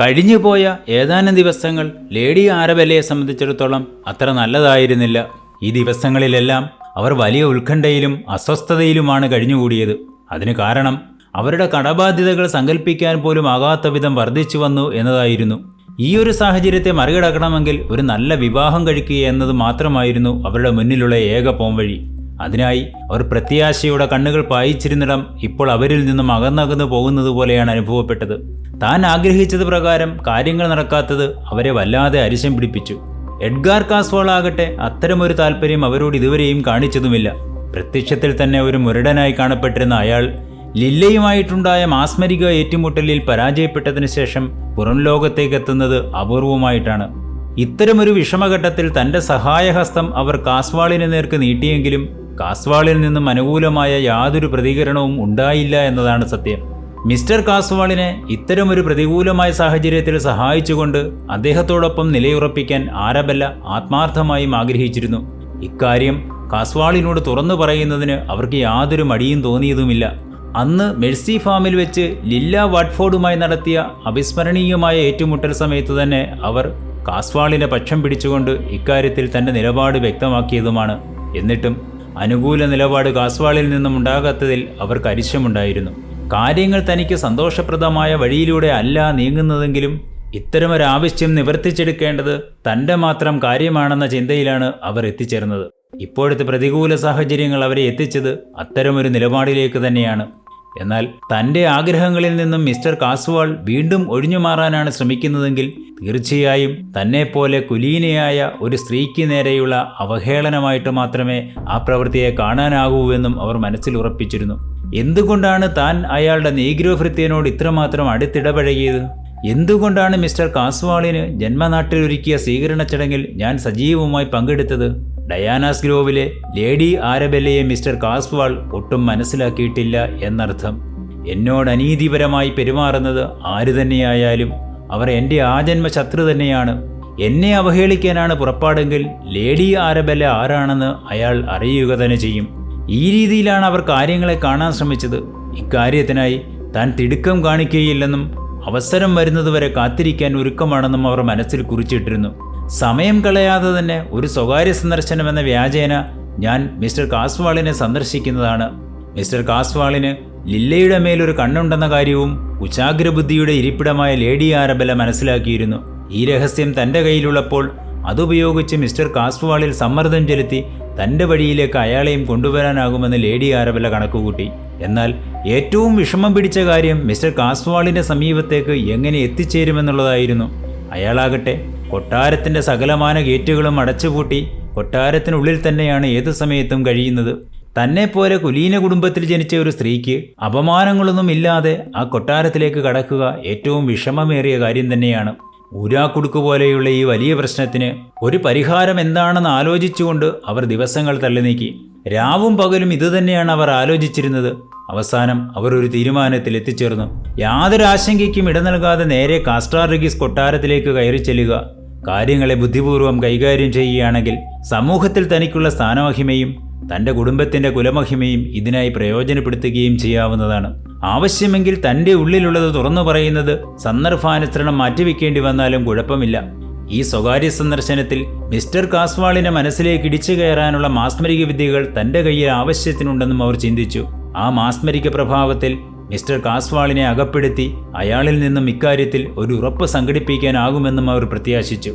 കഴിഞ്ഞുപോയ ഏതാനും ദിവസങ്ങൾ ലേഡി ആരവലയെ സംബന്ധിച്ചിടത്തോളം അത്ര നല്ലതായിരുന്നില്ല. ഈ ദിവസങ്ങളിലെല്ലാം അവർ വലിയ ഉത്കണ്ഠയിലും അസ്വസ്ഥതയിലുമാണ് കഴിഞ്ഞുകൂടിയത്. അതിന് കാരണം അവരുടെ കടബാധ്യതകൾ സങ്കല്പിക്കാൻ പോലും ആകാത്ത വിധം വർദ്ധിച്ചു വന്നു എന്നതായിരുന്നു. ഈ ഒരു സാഹചര്യത്തെ മറികടക്കണമെങ്കിൽ ഒരു നല്ല വിവാഹം കഴിക്കുക എന്നത് മാത്രമായിരുന്നു അവരുടെ മുന്നിലുള്ള ഏക പോംവഴി. അതിനായി അവർ പ്രത്യാശയുടെ കണ്ണുകൾ പായിച്ചിരുന്നിടം ഇപ്പോൾ അവരിൽ നിന്നും അകന്നകന്നു പോകുന്നത് പോലെയാണ് അനുഭവപ്പെട്ടത്. താൻ ആഗ്രഹിച്ചത് പ്രകാരം കാര്യങ്ങൾ നടക്കാത്തത് അവരെ വല്ലാതെ അരിശം പിടിപ്പിച്ചു. എഡ്ഗാർ കാസ്വാൾ ആകട്ടെ അത്തരമൊരു താല്പര്യം അവരോട് ഇതുവരെയും കാണിച്ചതുമില്ല. പ്രത്യക്ഷത്തിൽ തന്നെ ഒരു മുരടനായി കാണപ്പെട്ടിരുന്ന അയാൾ ലില്ലയുമായിട്ടുണ്ടായ മാസ്മരിക ഏറ്റുമുട്ടലിൽ പരാജയപ്പെട്ടതിന് ശേഷം പുറം ലോകത്തേക്ക് എത്തുന്നത് അപൂർവമായിട്ടാണ്. ഇത്തരമൊരു വിഷമഘട്ടത്തിൽ തന്റെ സഹായഹസ്തം അവർ കാസ്വാളിന് നേർക്ക് നീട്ടിയെങ്കിലും കാസ്വാളിൽ നിന്നും അനുകൂലമായ യാതൊരു പ്രതികരണവും ഉണ്ടായില്ല എന്നതാണ് സത്യം. മിസ്റ്റർ കാസ്വാളിനെ ഇത്തരമൊരു പ്രതികൂലമായ സാഹചര്യത്തിൽ സഹായിച്ചുകൊണ്ട് അദ്ദേഹത്തോടൊപ്പം നിലയുറപ്പിക്കാൻ ആരബല്ല ആത്മാർത്ഥമായും ആഗ്രഹിച്ചിരുന്നു. ഇക്കാര്യം കാസ്വാളിനോട് തുറന്നു പറയുന്നതിന് അവർക്ക് യാതൊരു മടിയും തോന്നിയതുമില്ല. അന്ന് മെഴ്സി ഫാമിൽ വെച്ച് ലില്ല വാട്ട്ഫോർഡുമായി നടത്തിയ അവിസ്മരണീയമായ ഏറ്റുമുട്ടൽ സമയത്ത് തന്നെ അവർ കാസ്വാളിനെ പക്ഷം പിടിച്ചുകൊണ്ട് ഇക്കാര്യത്തിൽ തന്റെ നിലപാട് വ്യക്തമാക്കിയതുമാണ്. എന്നിട്ടും അനുകൂല നിലപാട് കാസ്വാളിൽ നിന്നും ഉണ്ടാകാത്തതിൽ അവർക്ക് അരിശമുണ്ടായിരുന്നു കാര്യങ്ങൾ തനിക്ക് സന്തോഷപ്രദമായ വഴിയിലൂടെ അല്ല നീങ്ങുന്നതെങ്കിലും ഇത്തരമൊരാവശ്യം നിവർത്തിച്ചെടുക്കേണ്ടത് തന്റെ മാത്രം കാര്യമാണെന്ന ചിന്തയിലാണ് അവർ എത്തിച്ചേർന്നത്. ഇപ്പോഴത്തെ പ്രതികൂല സാഹചര്യങ്ങൾ അവരെ എത്തിച്ചത് അത്തരമൊരു നിലപാടിലേക്ക് തന്നെയാണ്. എന്നാൽ തന്റെ ആഗ്രഹങ്ങളിൽ നിന്നും മിസ്റ്റർ കാസ്വാൾ വീണ്ടും ഒഴിഞ്ഞു മാറാനാണ് ശ്രമിക്കുന്നതെങ്കിൽ തീർച്ചയായും തന്നെപ്പോലെ കുലീനയായ ഒരു സ്ത്രീക്ക് നേരെയുള്ള അവഹേളനമായിട്ട് മാത്രമേ ആ പ്രവൃത്തിയെ കാണാനാകൂവെന്നും അവർ മനസ്സിൽ ഉറപ്പിച്ചിരുന്നു. എന്തുകൊണ്ടാണ് താൻ അയാളുടെ നീഗ്രോ ഭൃത്യനോട് ഇത്രമാത്രം അടുത്തിടപഴകിയത്? എന്തുകൊണ്ടാണ് മിസ്റ്റർ കാസ്വാളിന് ജന്മനാട്ടിലൊരുക്കിയ സ്വീകരണ ചടങ്ങിൽ ഞാൻ സജീവമായി പങ്കെടുത്തത്? ഡയാനാസ് ഗ്രോവിലെ ലേഡി ആരബെല്ലയെ മിസ്റ്റർ കാസ്വാൾ ഒട്ടും മനസ്സിലാക്കിയിട്ടില്ല എന്നർത്ഥം. എന്നോട് അനീതിപരമായി പെരുമാറുന്നത് ആര് തന്നെയായാലും അവർ എന്റെ ആജന്മ ശത്രു തന്നെയാണ്. എന്നെ അവഹേളിക്കാനാണ് പുറപ്പാടെങ്കിൽ ലേഡി ആരബെല്ല ആരാണെന്ന് അയാൾ അറിയുക തന്നെ ചെയ്യും. ഈ രീതിയിലാണ് അവർ കാര്യങ്ങളെ കാണാൻ ശ്രമിച്ചത്. ഇക്കാര്യത്തിനായി താൻ തിടുക്കം കാണിക്കുകയില്ലെന്നും അവസരം വരുന്നതുവരെ കാത്തിരിക്കാൻ ഒരുക്കമാണെന്നും അവർ മനസ്സിൽ കുറിച്ചിട്ടിരുന്നു. സമയം കളയാതെ തന്നെ ഒരു സ്വകാര്യ സന്ദർശനം എന്ന വ്യാജേന ഞാൻ മിസ്റ്റർ കാസ്വാളിനെ സന്ദർശിക്കുന്നതാണ്. മിസ്റ്റർ കാസ്വാളിന് ലില്ലയുടെ മേലൊരു കണ്ണുണ്ടെന്ന കാര്യവും കുശാഗ്രബുദ്ധിയുടെ ഇരിപ്പിടമായ ലേഡി ആരബല മനസ്സിലാക്കിയിരുന്നു. ഈ രഹസ്യം തന്റെ കയ്യിലുള്ളപ്പോൾ അതുപയോഗിച്ച് മിസ്റ്റർ കാസ്വാളിൽ സമ്മർദ്ദം ചെലുത്തി തന്റെ വഴിയിലേക്ക് അയാളെയും കൊണ്ടുവരാനാകുമെന്ന് ലേഡി ആരബല കണക്കുകൂട്ടി. എന്നാൽ ഏറ്റവും വിഷമം പിടിച്ച കാര്യം മിസ്റ്റർ കാസ്വാളിന്റെ സമീപത്തേക്ക് എങ്ങനെ എത്തിച്ചേരുമെന്നുള്ളതായിരുന്നു. അയാളാകട്ടെ കൊട്ടാരത്തിന്റെ സകലമാന ഗേറ്റുകളും അടച്ചുപൂട്ടി കൊട്ടാരത്തിനുള്ളിൽ തന്നെയാണ് ഏതു സമയത്തും കഴിയുന്നത്. തന്നെപ്പോലെ കുലീന കുടുംബത്തിൽ ജനിച്ച ഒരു സ്ത്രീക്ക് അപമാനങ്ങളൊന്നും ഇല്ലാതെ ആ കൊട്ടാരത്തിലേക്ക് കടക്കുക ഏറ്റവും വിഷമമേറിയ കാര്യം തന്നെയാണ്. ഊരാക്കുടുക്ക് പോലെയുള്ള ഈ വലിയ പ്രശ്നത്തിന് ഒരു പരിഹാരം എന്താണെന്ന് ആലോചിച്ചുകൊണ്ട് അവർ ദിവസങ്ങൾ തള്ളി നീക്കി രാവും പകലും ഇതുതന്നെയാണ് അവർ ആലോചിച്ചിരുന്നത്. അവസാനം അവർ ഒരു തീരുമാനത്തിൽ എത്തിച്ചേർന്നു. യാതൊരു ആശങ്കയ്ക്കും ഇട നൽകാതെ നേരെ കാസ്ട്രാറിഗിസ് കൊട്ടാരത്തിലേക്ക് കയറി ചെല്ലുക. കാര്യങ്ങളെ ബുദ്ധിപൂർവം കൈകാര്യം ചെയ്യുകയാണെങ്കിൽ സമൂഹത്തിൽ തനിക്കുള്ള സ്ഥാനമഹിമയും തന്റെ കുടുംബത്തിന്റെ കുലമഹിമയും ഇതിനായി പ്രയോജനപ്പെടുത്തുകയും ചെയ്യാവുന്നതാണ്. ആവശ്യമെങ്കിൽ തന്റെ ഉള്ളിലുള്ളത് തുറന്നു പറയുന്നത് സന്ദർഭാനുസരണം മാറ്റിവെക്കേണ്ടി വന്നാലും കുഴപ്പമില്ല. ഈ സ്വകാര്യ സന്ദർശനത്തിൽ മിസ്റ്റർ കാസ്വാളിന്റെ മനസ്സിലേക്ക് ഇടിച്ചു കയറാനുള്ള മാസ്മരിക വിദ്യകൾ തന്റെ കയ്യിൽ ആവശ്യത്തിനുണ്ടെന്നും അവർ ചിന്തിച്ചു. ആ മാസ്മരിക പ്രഭാവത്തിൽ മിസ്റ്റർ കാസ്വാളിനെ അകപ്പെടുത്തി അയാളിൽ നിന്നും ഇക്കാര്യത്തിൽ ഒരു ഉറപ്പ് സംഘടിപ്പിക്കാനാകുമെന്നും അവർ പ്രത്യാശിച്ചു.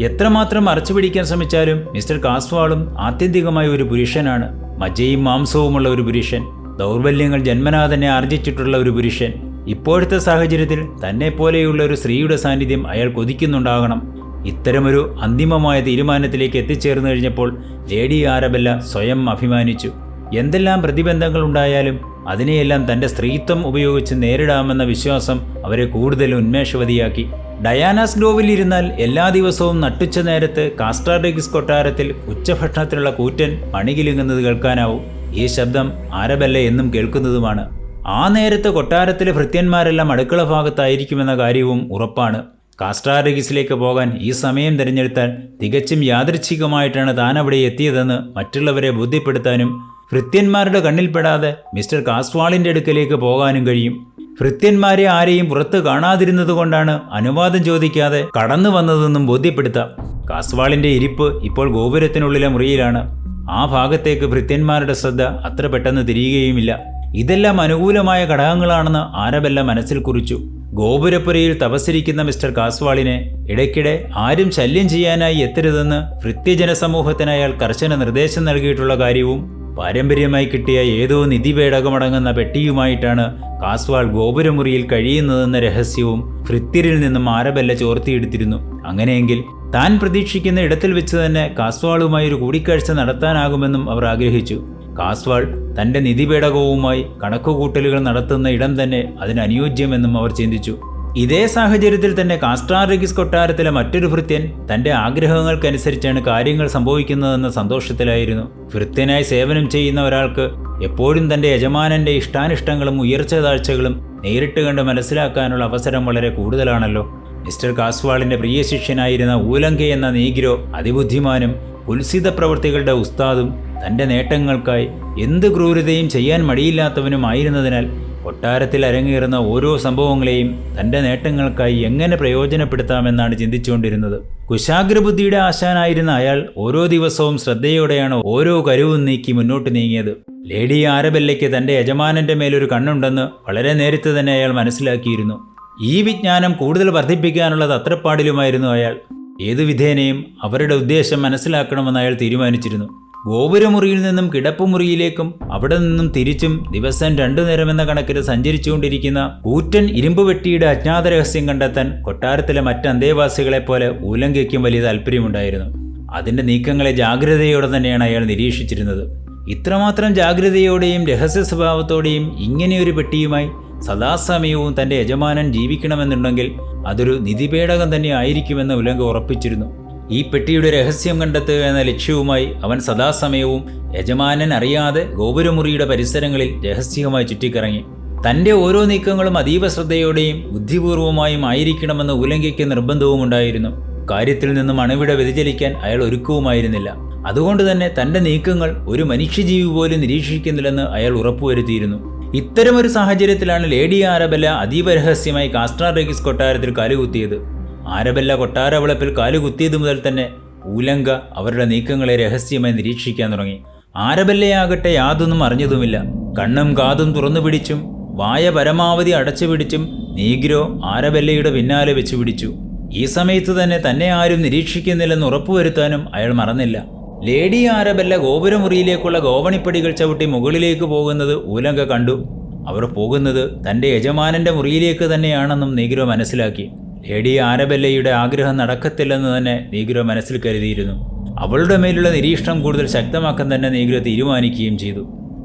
എത്രമാത്രം അറച്ചുപിടിക്കാൻ ശ്രമിച്ചാലും മിസ്റ്റർ കാസ്വാളും ആത്യന്തികമായ ഒരു പുരുഷനാണ്. മജ്ജയും മാംസവുമുള്ള ഒരു പുരുഷൻ. ദൗർബല്യങ്ങൾ ജന്മനാ തന്നെ ആർജിച്ചിട്ടുള്ള ഒരു പുരുഷൻ. ഇപ്പോഴത്തെ സാഹചര്യത്തിൽ തന്നെ പോലെയുള്ള ഒരു സ്ത്രീയുടെ സാന്നിധ്യം അയാൾ കൊതിക്കുന്നുണ്ടാകണം. ഇത്തരമൊരു അന്തിമമായ തീരുമാനത്തിലേക്ക് എത്തിച്ചേർന്നു കഴിഞ്ഞപ്പോൾ ലേഡി ആരബല്ല സ്വയം അഭിമാനിച്ചു. എന്തെല്ലാം പ്രതിബന്ധങ്ങൾ ഉണ്ടായാലും അതിനെയെല്ലാം തന്റെ സ്ത്രീത്വം ഉപയോഗിച്ച് നേരിടാമെന്ന വിശ്വാസം അവരെ കൂടുതൽ ഉന്മേഷവതിയാക്കി. ഡയാനാസ് ഗ്രോവിൽ ഇരുന്നാൽ എല്ലാ ദിവസവും നട്ടുച്ച നേരത്ത് കാസ്റ്റാർഡിക്സ് കൊട്ടാരത്തിൽ ഉച്ചഭക്ഷണത്തിലുള്ള കൂറ്റൻ മണികിലുങ്ങുന്നത് കേൾക്കാനാവും. ഈ ശബ്ദം ആരബല്ല എന്നും കേൾക്കുന്നതുമാണ്. ആ നേരത്ത് കൊട്ടാരത്തിലെ ഭൃത്യന്മാരെല്ലാം അടുക്കള ഭാഗത്തായിരിക്കുമെന്ന കാര്യവും ഉറപ്പാണ്. കാസ്റ്റാർഡിക്സിലേക്ക് പോകാൻ ഈ സമയം തിരഞ്ഞെടുത്താൽ തികച്ചും യാദൃച്ഛികമായിട്ടാണ് താൻ അവിടെ എത്തിയതെന്ന് മറ്റുള്ളവരെ ബോധ്യപ്പെടുത്താനും ഭൃത്യന്മാരുടെ കണ്ണിൽപ്പെടാതെ മിസ്റ്റർ കാസ്വാളിന്റെ അടുക്കലേക്ക് പോകാനും കഴിയും. ഭൃത്യന്മാരെ ആരെയും പുറത്ത് കാണാതിരുന്നതുകൊണ്ടാണ് അനുവാദം ചോദിക്കാതെ കടന്നു വന്നതെന്നും ബോധ്യപ്പെടുത്താം. കാസ്വാളിന്റെ ഇരിപ്പ് ഇപ്പോൾ ഗോപുരത്തിനുള്ളിലെ മുറിയിലാണ്. ആ ഭാഗത്തേക്ക് ഭൃത്യന്മാരുടെ ശ്രദ്ധ അത്ര പെട്ടെന്ന് തിരിയുകയുമില്ല. ഇതെല്ലാം അനുകൂലമായ ഘടകങ്ങളാണെന്ന് ആരബെല്ല മനസ്സിൽ കുറിച്ചു. ഗോപുരപ്പുരയിൽ തപസ്സിരിക്കുന്ന മിസ്റ്റർ കാസ്വാളിനെ ഇടയ്ക്കിടെ ആരും ശല്യം ചെയ്യാനായി എത്തരുതെന്ന് ഭൃത്യജനസമൂഹത്തിന് അയാൾ കർശന നിർദ്ദേശം നൽകിയിട്ടുള്ള കാര്യവും പാരമ്പര്യമായി കിട്ടിയ ഏതോ നിധിപേടകമടങ്ങുന്ന പെട്ടിയുമായിട്ടാണ് കാസ്വാൾ ഗോപുരമുറിയിൽ കഴിയുന്നതെന്ന രഹസ്യവും ഭൃത്യരിൽ നിന്നും ആരബല്ല ചോർത്തിയെടുത്തിരുന്നു. അങ്ങനെയെങ്കിൽ താൻ പ്രതീക്ഷിക്കുന്ന ഇടത്തിൽ വെച്ച് തന്നെ കാസ്വാളുമായി ഒരു കൂടിക്കാഴ്ച നടത്താനാകുമെന്നും അവർ ആഗ്രഹിച്ചു. കാസ്വാൾ തന്റെ നിധിപേടകവുമായി കണക്കുകൂട്ടലുകൾ നടത്തുന്ന ഇടം തന്നെ അതിനനുയോജ്യമെന്നും അവർ ചിന്തിച്ചു. ഇതേ സാഹചര്യത്തിൽ തന്നെ കാസ്ട്രാറിഗിസ് കൊട്ടാരത്തിലെ മറ്റൊരു ഭൃത്യൻ തന്റെ ആഗ്രഹങ്ങൾക്കനുസരിച്ചാണ് കാര്യങ്ങൾ സംഭവിക്കുന്നതെന്ന സന്തോഷത്തിലായിരുന്നു. ഭൃത്യനായി സേവനം ചെയ്യുന്ന ഒരാൾക്ക് എപ്പോഴും തന്റെ യജമാനന്റെ ഇഷ്ടാനിഷ്ടങ്ങളും ഉയർച്ച താഴ്ചകളും നേരിട്ട് കണ്ട് മനസ്സിലാക്കാനുള്ള അവസരം വളരെ കൂടുതലാണല്ലോ. മിസ്റ്റർ കാസ്വാളിന്റെ പ്രിയ ശിഷ്യനായിരുന്ന ഊലങ്കെ എന്ന നീഗ്രോ അതിബുദ്ധിമാനും ഉത്സിത പ്രവൃത്തികളുടെ ഉസ്താദും തന്റെ നേട്ടങ്ങൾക്കായി എന്ത് ക്രൂരതയും ചെയ്യാൻ മടിയില്ലാത്തവനുമായിരുന്നതിനാൽ കൊട്ടാരത്തിൽ അരങ്ങേറുന്ന ഓരോ സംഭവങ്ങളെയും തന്റെ നേട്ടങ്ങൾക്കായി എങ്ങനെ പ്രയോജനപ്പെടുത്താമെന്നാണ് ചിന്തിച്ചുകൊണ്ടിരുന്നത്. കുശാഗ്രബുദ്ധിയുടെ ആശാനായിരുന്ന അയാൾ ഓരോ ദിവസവും ശ്രദ്ധയോടെയാണ് ഓരോ കരുവും നീക്കി മുന്നോട്ട് നീങ്ങിയത്. ലേഡി ആരബെല്ലയ്ക്ക് തന്റെ യജമാനന്റെ മേലൊരു കണ്ണുണ്ടെന്ന് വളരെ നേരത്തെ തന്നെ അയാൾ മനസ്സിലാക്കിയിരുന്നു. ഈ വിജ്ഞാനം കൂടുതൽ വർദ്ധിപ്പിക്കാനുള്ള തത്രപ്പാടിലുമായിരുന്നു അയാൾ. ഏതു വിധേനയും അവരുടെ ഉദ്ദേശം മനസ്സിലാക്കണമെന്ന് അയാൾ തീരുമാനിച്ചിരുന്നു. ഗോപുരമുറിയിൽ നിന്നും കിടപ്പുമുറിയിലേക്കും അവിടെ നിന്നും തിരിച്ചും ദിവസം രണ്ടു നേരമെന്ന കണക്കിൽ സഞ്ചരിച്ചുകൊണ്ടിരിക്കുന്ന കൂറ്റൻ ഇരുമ്പ് വെട്ടിയുടെ അജ്ഞാത രഹസ്യം കണ്ടെത്താൻ കൊട്ടാരത്തിലെ മറ്റ് അന്തേവാസികളെപ്പോലെ ഊലങ്കയ്ക്കും വലിയ താല്പര്യമുണ്ടായിരുന്നു. അതിന്റെ നീക്കങ്ങളെ ജാഗ്രതയോടെ തന്നെയാണ് അയാൾ നിരീക്ഷിച്ചിരുന്നത്. ഇത്രമാത്രം ജാഗ്രതയോടെയും രഹസ്യ സ്വഭാവത്തോടെയും ഇങ്ങനെയൊരു പെട്ടിയുമായി സദാസമയവും തന്റെ യജമാനൻ ജീവിക്കണമെന്നുണ്ടെങ്കിൽ അതൊരു നിധിപേടകം തന്നെ ആയിരിക്കുമെന്ന് ഉലങ്ക ഉറപ്പിച്ചിരുന്നു. ഈ പെട്ടിയുടെ രഹസ്യം കണ്ടെത്തുക എന്ന ലക്ഷ്യവുമായി അവൻ സദാസമയവും യജമാനൻ അറിയാതെ ഗോപുരമുറിയുടെ പരിസരങ്ങളിൽ രഹസ്യമായി ചുറ്റിക്കറങ്ങി. തന്റെ ഓരോ നീക്കങ്ങളും അതീവ ശ്രദ്ധയോടെയും ബുദ്ധിപൂർവമായും ആയിരിക്കണമെന്ന് ഉലങ്കയ്ക്ക് നിർബന്ധവും ഉണ്ടായിരുന്നു കാര്യത്തിൽ നിന്നും അണുവിട വ്യതിചലിക്കാൻ അയാൾ ഒരുക്കവുമായിരുന്നില്ല. അതുകൊണ്ട് തന്നെ തന്റെ നീക്കങ്ങൾ ഒരു മനുഷ്യജീവി പോലും നിരീക്ഷിക്കുന്നില്ലെന്ന് അയാൾ ഉറപ്പുവരുത്തിയിരുന്നു. ഇത്തരമൊരു സാഹചര്യത്തിലാണ് ലേഡി ആരബല അതീവ രഹസ്യമായി കാസ്ട്രാ റെഗിസ് കൊട്ടാരത്തിൽ കാലുകുത്തിയത്. ആരബെല്ല കൊട്ടാരവളപ്പിൽ കാലുകുത്തിയത് മുതൽ തന്നെ ഊലങ്ക അവരുടെ നീക്കങ്ങളെ രഹസ്യമായി നിരീക്ഷിക്കാൻ തുടങ്ങി. ആരബെല്ലയാകട്ടെ യാതൊന്നും അറിഞ്ഞതുമില്ല. കണ്ണും കാതും തുറന്നു പിടിച്ചും വായ പരമാവധി അടച്ചു പിടിച്ചും നീഗ്രോ ആരബല്ലയുടെ പിന്നാലെ വെച്ചു പിടിച്ചു. ഈ സമയത്ത് തന്നെ തന്നെ ആരും നിരീക്ഷിക്കുന്നില്ലെന്ന് ഉറപ്പുവരുത്താനും അയാൾ മറന്നില്ല. ലേഡി ആരബല്ല ഗോപുരമുറിയിലേക്കുള്ള ഗോവണിപ്പടികൾ ചവിട്ടി മുകളിലേക്ക് പോകുന്നത് ഊലങ്ക കണ്ടു. അവർ പോകുന്നത് തന്റെ യജമാനന്റെ മുറിയിലേക്ക് തന്നെയാണെന്നും നീഗ്രോ മനസ്സിലാക്കി. ലേഡി ആരബെല്ലയുടെ ആഗ്രഹം നടക്കത്തില്ലെന്ന് തന്നെ നീഗ്രോ മനസ്സിൽ കരുതിയിരുന്നു. അവളുടെ മേലുള്ള നിരീക്ഷണം കൂടുതൽ ശക്തമാക്കാൻ തന്നെ നീഗ്രോ തീരുമാനിക്കുകയും ചെയ്തു.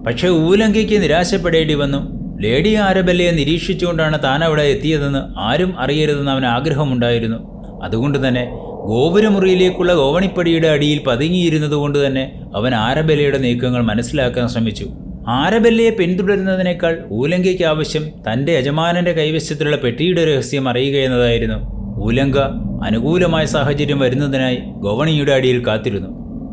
പക്ഷേ ഊലങ്കയ്ക്ക് നിരാശപ്പെടേണ്ടി വന്നു. ലേഡി ആരബെല്ലയെ നിരീക്ഷിച്ചുകൊണ്ടാണ് താൻ അവിടെ എത്തിയതെന്ന് ആരും അറിയരുതെന്ന് അവന് ആഗ്രഹമുണ്ടായിരുന്നു. അതുകൊണ്ട് തന്നെ ഗോപുരമുറിയിലേക്കുള്ള ഗോവണിപ്പടിയുടെ അടിയിൽ പതുങ്ങിയിരുന്നതുകൊണ്ട് തന്നെ അവൻ ആരബെല്ലയുടെ നീക്കങ്ങൾ മനസ്സിലാക്കാൻ ശ്രമിച്ചു. ആരബെല്ലയെ പിന്തുടരുന്നതിനേക്കാൾ ഊലങ്കയ്ക്ക് ആവശ്യം തന്റെ യജമാനന്റെ കൈവശത്തിലുള്ള പെട്ടിയുടെ രഹസ്യം അറിയുക എന്നതായിരുന്നു. ഊലങ്ക അനുകൂലമായ സാഹചര്യം വരുന്നതിനായി ഗോവണിയുടെ അടിയിൽ കാത്തിരുന്നു.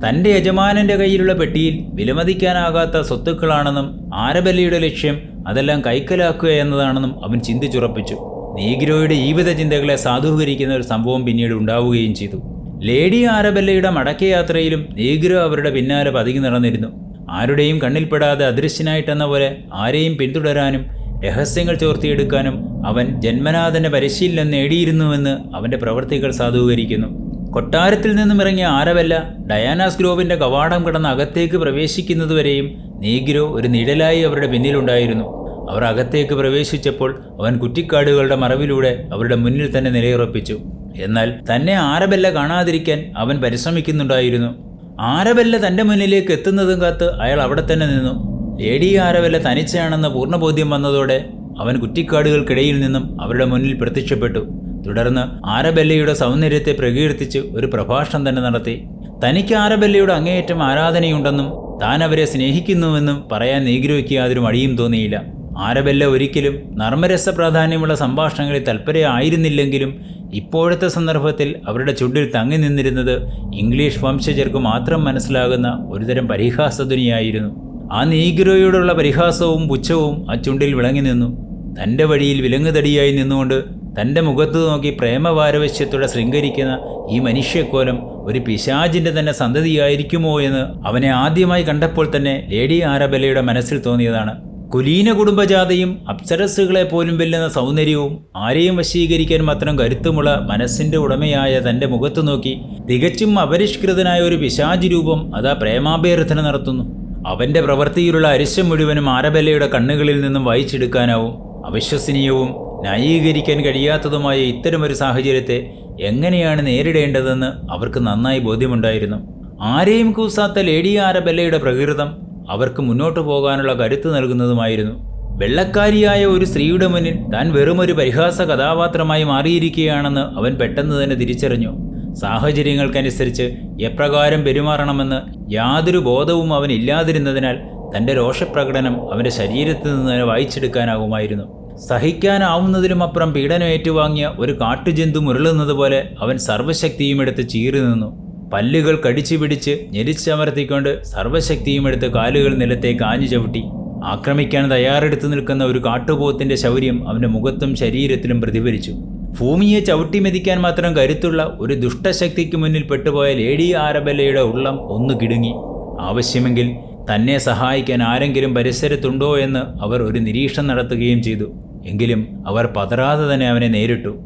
തന്റെ യജമാനന്റെ കയ്യിലുള്ള പെട്ടിയിൽ വിലമതിക്കാനാകാത്ത സ്വത്തുക്കളാണെന്നും ആരബല്ലയുടെ ലക്ഷ്യം അതെല്ലാം കൈക്കലാക്കുക എന്നതാണെന്നും അവൻ ചിന്തിച്ചുറപ്പിച്ചു. നീഗ്രോയുടെ ജീവിത ചിന്തകളെ സാധൂകരിക്കുന്ന ഒരു സംഭവം പിന്നീട് ഉണ്ടാവുകയും ചെയ്തു. ലേഡി ആരബല്ലയുടെ മടക്കയാത്രയിലും നീഗ്രോ അവരുടെ പിന്നാലെ പതുങ്ങി നടന്നിരുന്നു. ആരുടെയും കണ്ണിൽപ്പെടാതെ അദൃശ്യനായിട്ടെന്ന പോലെ ആരെയും പിന്തുടരാനും രഹസ്യങ്ങൾ ചോർത്തിയെടുക്കാനും അവൻ ജന്മനാഥന്റെ പരിശീലനം നേടിയിരുന്നുവെന്ന് അവന്റെ പ്രവൃത്തികൾ സാധൂകരിക്കുന്നു. കൊട്ടാരത്തിൽ നിന്നും ഇറങ്ങിയ ആരവല്ല ഡയാനാസ് ഗ്രോവിന്റെ കവാടം കടന്ന് അകത്തേക്ക് പ്രവേശിക്കുന്നതുവരെയും നീഗ്രോ ഒരു നിഴലായി അവരുടെ പിന്നിലുണ്ടായിരുന്നു. അവർ അകത്തേക്ക് പ്രവേശിച്ചപ്പോൾ അവൻ കുറ്റിക്കാടുകളുടെ മറവിലൂടെ അവരുടെ മുന്നിൽ തന്നെ നിലയുറപ്പിച്ചു. എന്നാൽ തന്നെ ആരബെല്ല കാണാതിരിക്കാൻ അവൻ പരിശ്രമിക്കുന്നുണ്ടായിരുന്നു. ആരബെല്ല തന്റെ മുന്നിലേക്ക് എത്തുന്നതും കാത്ത് അയാൾ അവിടെ തന്നെ നിന്നു. ലേഡി ആരവല്ല തനിച്ചാണെന്ന പൂർണബോധ്യം വന്നതോടെ അവൻ കുറ്റിക്കാടുകൾക്കിടയിൽ നിന്നും അവരുടെ മുന്നിൽ പ്രത്യക്ഷപ്പെട്ടു. തുടർന്ന് ആരബെല്ലയുടെ സൗന്ദര്യത്തെ പ്രകീർത്തിച്ച് ഒരു പ്രഭാഷണം തന്നെ നടത്തി. തനിക്ക് ആരബെല്ലയുടെ അങ്ങേയറ്റം ആരാധനയുണ്ടെന്നും താൻ അവരെ സ്നേഹിക്കുന്നുവെന്നും പറയാൻ നീഗ്രോയ്ക്ക് മടിയും തോന്നിയില്ല. ആരബെല്ല ഒരിക്കലും നർമ്മരസ പ്രാധാന്യമുള്ള സംഭാഷണങ്ങളിൽ തൽപരയായിരുന്നില്ലെങ്കിലും ഇപ്പോഴത്തെ സന്ദർഭത്തിൽ അവരുടെ ചുണ്ടിൽ തങ്ങി നിന്നിരുന്നത് ഇംഗ്ലീഷ് വംശജർക്ക് മാത്രം മനസ്സിലാകുന്ന ഒരുതരം പരിഹാസധ്വനിയായിരുന്നു. ആ നീഗ്രോയോടുള്ള പരിഹാസവും പുച്ഛവും ആ ചുണ്ടിൽ വിളങ്ങി നിന്നു. തന്റെ വഴിയിൽ വിലങ്ങുതടിയായി നിന്നുകൊണ്ട് തന്റെ മുഖത്ത് നോക്കി പ്രേമപാരവശ്യത്തോടെ ശൃംഗരിക്കുന്ന ഈ മനുഷ്യക്കോലം ഒരു പിശാജിന്റെ തന്നെ സന്തതിയായിരിക്കുമോ എന്ന് അവനെ ആദ്യമായി കണ്ടപ്പോൾ തന്നെ ലേഡി ആരബലയുടെ മനസ്സിൽ തോന്നിയതാണ്. കുലീന കുടുംബജാതയും അപ്സരസ്സുകളെ പോലും വെല്ലുന്ന സൗന്ദര്യവും ആരെയും വശീകരിക്കാൻ മാത്രം കരുത്തുമുള്ള മനസ്സിന്റെ ഉടമയായ തന്റെ മുഖത്തു നോക്കി തികച്ചും അപരിഷ്കൃതനായ ഒരു പിശാചി രൂപം അതാ പ്രേമാഭ്യർത്ഥന നടത്തുന്നു. അവന്റെ പ്രവൃത്തിയിലുള്ള അരിശം മുഴുവനും ആരബല്ലയുടെ കണ്ണുകളിൽ നിന്നും വായിച്ചെടുക്കാനാവും. അവിശ്വസനീയവും ന്യായീകരിക്കാൻ കഴിയാത്തതുമായ ഇത്തരമൊരു സാഹചര്യത്തെ എങ്ങനെയാണ് നേരിടേണ്ടതെന്ന് അവർക്ക് നന്നായി ബോധ്യമുണ്ടായിരുന്നു. ആരെയും കൂസാത്ത ലേഡി ആരബല്ലയുടെ പ്രകൃതം അവർക്ക് മുന്നോട്ട് പോകാനുള്ള കരുത്ത് നൽകുന്നതുമായിരുന്നു. വെള്ളക്കാരിയായ ഒരു സ്ത്രീയുടെ മുന്നിൽ താൻ വെറുമൊരു പരിഹാസ കഥാപാത്രമായി മാറിയിരിക്കുകയാണെന്ന് അവൻ പെട്ടെന്ന് തന്നെ തിരിച്ചറിഞ്ഞു. സാഹചര്യങ്ങൾക്കനുസരിച്ച് എപ്രകാരം പെരുമാറണമെന്ന് യാതൊരു ബോധവും അവൻ ഇല്ലാതിരുന്നതിനാൽ തന്റെ രോഷപ്രകടനം അവന്റെ ശരീരത്തിൽ നിന്ന് തന്നെ വായിച്ചെടുക്കാനാകുമായിരുന്നു. സഹിക്കാനാവുന്നതിലുമപ്പുറം പീഡനം ഏറ്റുവാങ്ങിയ ഒരു കാട്ടുജന്തു മുരളുന്നത് പോലെ അവൻ സർവശക്തിയും എടുത്ത് ചീറി നിന്നു പല്ലുകൾ കടിച്ചു പിടിച്ച് ഞെരിച്ചമർത്തിക്കൊണ്ട് സർവശക്തിയും എടുത്ത് കാലുകൾ നിലത്തേക്ക് ആഞ്ഞു ചവിട്ടി. ആക്രമിക്കാൻ തയ്യാറെടുത്ത് നിൽക്കുന്ന ഒരു കാട്ടുപോത്തിന്റെ ശൗര്യം അവന്റെ മുഖത്തും ശരീരത്തിലും പ്രതിഫലിച്ചു. ഭൂമിയെ ചവിട്ടി മെതിക്കാൻ മാത്രം കരുത്തുള്ള ഒരു ദുഷ്ടശക്തിക്ക് മുന്നിൽ പെട്ടുപോയ ലേഡി ആരബല്ലയുടെ ഉള്ളം ഒന്ന് കിടുങ്ങി. ആവശ്യമെങ്കിൽ തന്നെ സഹായിക്കാൻ ആരെങ്കിലും പരിസരത്തുണ്ടോ എന്ന് അവർ ഒരു നിരീക്ഷണം നടത്തുകയും ചെയ്തു. എങ്കിലും അവർ പതറാതെ തന്നെ അവനെ നേരിട്ടു.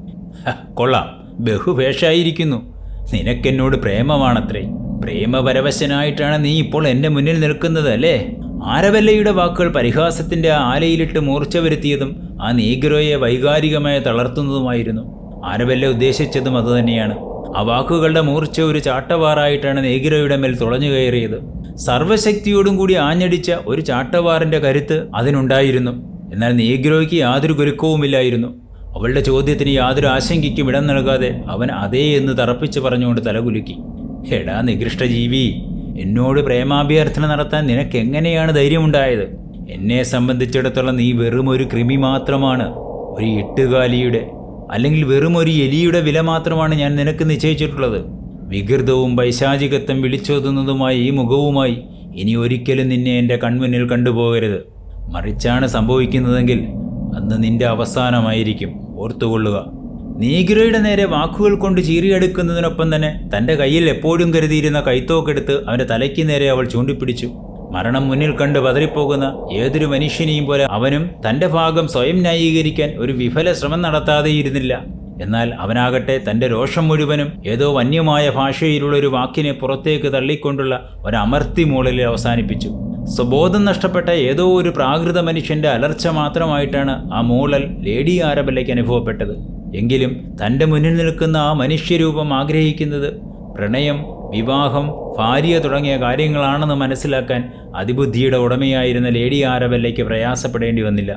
"ഹ, കൊള്ളാം. ബഹുഭേഷായിരിക്കുന്നു നിനക്കെന്നോട് പ്രേമമാണത്രേ. പ്രേമപരവശനായിട്ടാണ് നീ ഇപ്പോൾ എന്റെ മുന്നിൽ നിൽക്കുന്നത് അല്ലേ ആരവല്ലയുടെ വാക്കുകൾ പരിഹാസത്തിന്റെ ആലയിലിട്ട് മൂർച്ച വരുത്തിയതും ആ നീഗ്രോയെ വൈകാരികമായി തളർത്തുന്നതുമായിരുന്നു. ആരവല്ല ഉദ്ദേശിച്ചതും അതുതന്നെയാണ് ആ വാക്കുകളുടെ മൂർച്ച ഒരു ചാട്ടവാറായിട്ടാണ് നീഗ്രോയുടെ മേൽ തുളഞ്ഞു കയറിയത്. സർവശക്തിയോടും കൂടി ആഞ്ഞടിച്ച ഒരു ചാട്ടവാറിന്റെ കരുത്ത് അതിനുണ്ടായിരുന്നു. എന്നാൽ നീഗ്രോയ്ക്ക് യാതൊരു കുരുക്കവുമില്ലായിരുന്നു അവളുടെ ചോദ്യത്തിന് യാതൊരു ആശങ്കയ്ക്കും ഇടം നൽകാതെ അവൻ അതേ എന്ന് തറപ്പിച്ച് പറഞ്ഞുകൊണ്ട് തലകുലുക്കി. എടാ നികൃഷ്ട ജീവി എന്നോട് പ്രേമാഭ്യർത്ഥന നടത്താൻ നിനക്ക് എങ്ങനെയാണ് ധൈര്യമുണ്ടായത്? എന്നെ സംബന്ധിച്ചിടത്തോളം നീ വെറും ഒരു കൃമി മാത്രമാണ്. ഒരു എട്ടുകാലിയുടെ അല്ലെങ്കിൽ വെറും ഒരു എലിയുടെ വില മാത്രമാണ് ഞാൻ നിനക്ക് നിശ്ചയിച്ചിട്ടുള്ളത്. വികൃതവും പൈശാചികത്വം വിളിച്ചോതുന്നതുമായ ഈ മുഖവുമായി ഇനി ഒരിക്കലും നിന്നെ എന്റെ കൺമുന്നിൽ കണ്ടുപോകരുത്. മറിച്ചാണ് സംഭവിക്കുന്നതെങ്കിൽ അന്ന് നിന്റെ അവസാനമായിരിക്കും ഓർത്തുകൊള്ളുക. നീഗ്രോയുടെ നേരെ വാക്കുകൾ കൊണ്ട് ചീറിയെടുക്കുന്നതിനൊപ്പം തന്നെ തന്റെ കയ്യിൽ എപ്പോഴും കരുതിയിരുന്ന കൈത്തോക്കെടുത്ത് അവന്റെ തലയ്ക്ക് നേരെ അവൾ ചൂണ്ടിപ്പിടിച്ചു. മരണം മുന്നിൽ കണ്ട് പതറിപ്പോകുന്ന ഏതൊരു മനുഷ്യനെയും പോലെ അവനും തന്റെ ഭാഗം സ്വയം ന്യായീകരിക്കാൻ ഒരു വിഫല ശ്രമം നടത്താതെയിരുന്നില്ല എന്നാൽ അവനാകട്ടെ തന്റെ രോഷം മുഴുവനും ഏതോ വന്യമായ ഭാഷയിലുള്ള ഒരു വാക്കിനെ പുറത്തേക്ക് തള്ളിക്കൊണ്ടുള്ള ഒരമർത്തി മൂളലിൽ അവസാനിപ്പിച്ചു. സ്വബോധം നഷ്ടപ്പെട്ട ഏതോ ഒരു പ്രാകൃത മനുഷ്യന്റെ അലർച്ച മാത്രമായിട്ടാണ് ആ മൂളൽ ലേഡി ആരബല്ലയ്ക്ക് അനുഭവപ്പെട്ടത്. എങ്കിലും തന്റെ മുന്നിൽ നിൽക്കുന്ന ആ മനുഷ്യരൂപം ആഗ്രഹിക്കുന്നത് പ്രണയം വിവാഹം ഭാര്യ തുടങ്ങിയ കാര്യങ്ങളാണെന്ന് മനസ്സിലാക്കാൻ അതിബുദ്ധിയുടെ ഉടമയായിരുന്ന ലേഡി ആരബല്ലയ്ക്ക് പ്രയാസപ്പെടേണ്ടി വന്നില്ല.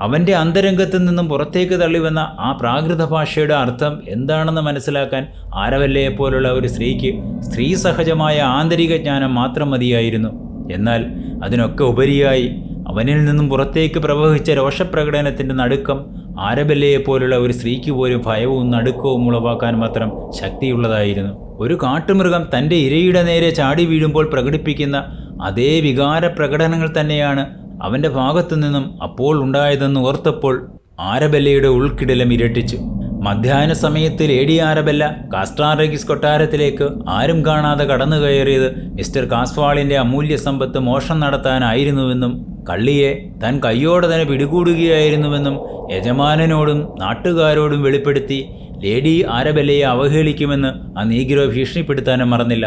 അവന്റെ അന്തരംഗത്തു നിന്നും പുറത്തേക്ക് തള്ളിവന്ന ആ പ്രാകൃത ഭാഷയുടെ അർത്ഥം എന്താണെന്ന് മനസ്സിലാക്കാൻ ആരവല്ലയെപ്പോലുള്ള ഒരു സ്ത്രീക്ക് സ്ത്രീ സഹജമായ ആന്തരിക ജ്ഞാനം മാത്രം മതിയായിരുന്നു. എന്നാൽ അതിനൊക്കെ ഉപരിയായി അവനിൽ നിന്നും പുറത്തേക്ക് പ്രവഹിച്ച രോഷപ്രകടനത്തിന്റെ നടുക്കം ആരബല്ലയെപ്പോലുള്ള ഒരു സ്ത്രീക്ക് പോലും ഭയവും നടുക്കവും ഉളവാക്കാൻ മാത്രം ശക്തിയുള്ളതായിരുന്നു. ഒരു കാട്ടുമൃഗം തന്റെ ഇരയുടെ നേരെ ചാടി വീഴുമ്പോൾ പ്രകടിപ്പിക്കുന്ന അതേ വികാര പ്രകടനങ്ങൾ തന്നെയാണ് അവന്റെ ഭാഗത്തു നിന്നും അപ്പോൾ ഉണ്ടായതെന്ന് ഓർത്തപ്പോൾ ആരബല്ലയുടെ ഉൾക്കിടലം ഇരട്ടിച്ചു. മധ്യാഹ്ന സമയത്ത് ലേഡി ആരബല്ല കാസ്ട്രാറഗിസ് കൊട്ടാരത്തിലേക്ക് ആരും കാണാതെ കടന്നു കയറിയത് മിസ്റ്റർ കാസ്വാളിന്റെ അമൂല്യ സമ്പത്ത് മോഷണം നടത്താനായിരുന്നുവെന്നും കള്ളിയെ താൻ കയ്യോടെ തന്നെ പിടികൂടുകയായിരുന്നുവെന്നും യജമാനനോടും നാട്ടുകാരോടും വെളിപ്പെടുത്തി ലേഡി ആരബല്ലയെ അവഹേളിക്കുമെന്ന് ആ നീഗ്രോ ഭീഷണിപ്പെടുത്താനും മറന്നില്ല.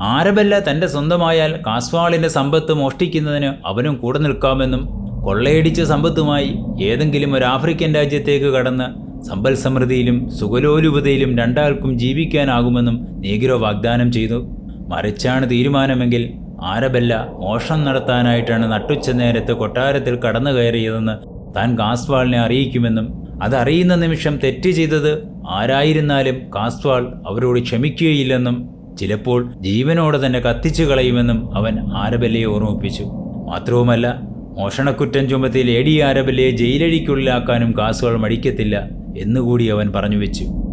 ആരബല്ല തന്റെ സ്വന്തമായാൽ കാസ്വാളിന്റെ സമ്പത്ത് മോഷ്ടിക്കുന്നതിന് അവനും കൂടെ നിൽക്കാമെന്നും കൊള്ളയടിച്ച സമ്പത്തുമായി ഏതെങ്കിലും ഒരു ആഫ്രിക്കൻ രാജ്യത്തേക്ക് കടന്ന് സമ്പൽ സമൃദ്ധിയിലും സുഖലോലുപതയിലും രണ്ടാൾക്കും ജീവിക്കാനാകുമെന്നും നീഗ്രോ വാഗ്ദാനം ചെയ്തു. മറിച്ചാണ് തീരുമാനമെങ്കിൽ ആരബല്ല മോഷണം നടത്താനായിട്ടാണ് നട്ടുച്ച നേരത്ത് കൊട്ടാരത്തിൽ കടന്നു കയറിയതെന്ന് താൻ കാസ്വാളിനെ അറിയിക്കുമെന്നും അതറിയുന്ന നിമിഷം തെറ്റ് ചെയ്തത് ആരായിരുന്നാലും കാസ്വാൾ അവരോട് ക്ഷമിക്കുകയില്ലെന്നും ചിലപ്പോൾ ജീവനോടെ തന്നെ കത്തിച്ചു കളയുമെന്നും അവൻ ആരബല്ലയെ ഓർമ്മിപ്പിച്ചു. മാത്രവുമല്ല മോഷണക്കുറ്റം ചുമത്തി ലേഡി ആരബല്ലയെ ജയിലഴിക്കുള്ളിലാക്കാനും കാസുകൾ മടിക്കത്തില്ല. എന്നുകൂടി അവൻ പറഞ്ഞു വെച്ചു.